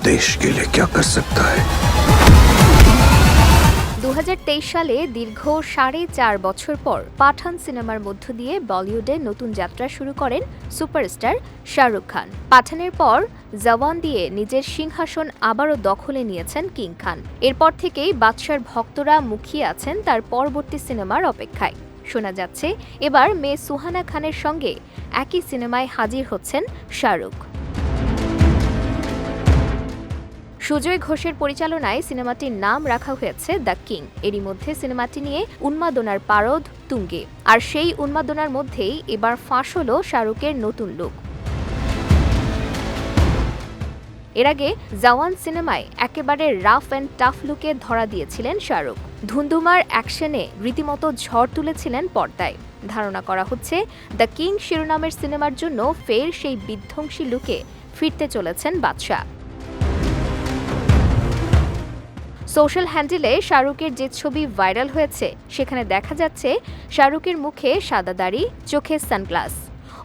देश के लिए क्या कर सकता है দু সালে দীর্ঘ সাড়ে চার বছর পর পাঠান সিনেমার মধ্য দিয়ে বলিউডে নতুন যাত্রা শুরু করেন সুপারস্টার শাহরুখ খান পাঠানের পর জওয়ান দিয়ে নিজের সিংহাসন আবারও দখলে নিয়েছেন কিং খান এরপর থেকেই বাদশার ভক্তরা মুখিয়ে আছেন তার পরবর্তী সিনেমার অপেক্ষায় শোনা যাচ্ছে এবার মেয়ে সুহানা খানের সঙ্গে একই সিনেমায় হাজির হচ্ছেন শাহরুখ সুজয় ঘোষের পরিচালনায় সিনেমাটির নাম রাখা হয়েছে দ্য কিং। এরই মধ্যে সিনেমাটি নিয়ে উন্মাদনার পারদ তুঙ্গে। আর সেই উন্মাদনার মধ্যেই এবার ফাঁস হলো শাহরুখের নতুন লুক। এর আগে জওয়ান সিনেমায় একেবারে রাফ অ্যান্ড টাফ লুকে ধরা দিয়েছিলেন শাহরুখ। ধুন্ধুমার অ্যাকশনে রীতিমতো ঝড় তুলেছিলেন পর্দায়। ধারণা করা হচ্ছে, দ্য কিং শিরোনামের সিনেমার জন্য ফের সেই বিধ্বংসী লুকে ফিরতে চলেছেন বাদশাহ। সোশ্যাল হ্যান্ডেলে শাহরুখের যে ছবি ভাইরাল হয়েছে, সেখানে দেখা যাচ্ছে শাহরুখের মুখে সাদা দাড়ি, চোখে সানগ্লাস।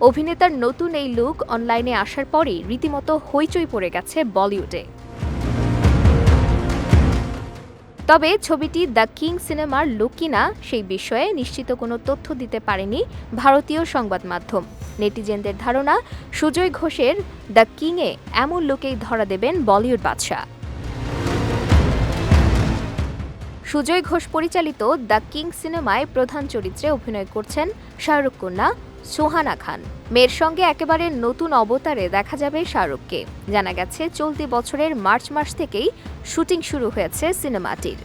অভিনেতার নতুন এই লুক অনলাইনে আসার পরই রীতিমতো হইচই পড়ে গেছে বলিউডে। তবে ছবিটি দ্য কিং সিনেমার লুক কিনা, সেই বিষয়ে নিশ্চিত কোনো তথ্য দিতে পারেনি ভারতীয় সংবাদ মাধ্যম। নেটিজেনদের ধারণা, সুজয় ঘোষের দ্য কিংয়ে এমন লুকেই ধরা দেবেন বলিউড বাদশাহ। সুজয় ঘোষ পরিচালিত দ্য কিং সিনেমায় প্রধান চরিত্রে অভিনয় করছেন শাহরুখ কন্যা সোহানা খান। মেয়ের সঙ্গে একেবারে নতুন অবতারে দেখা যাবে শাহরুখকে। জানা গেছে, চলতি বছরের মার্চ মাস থেকেই শুটিং শুরু হয়েছে সিনেমাটির।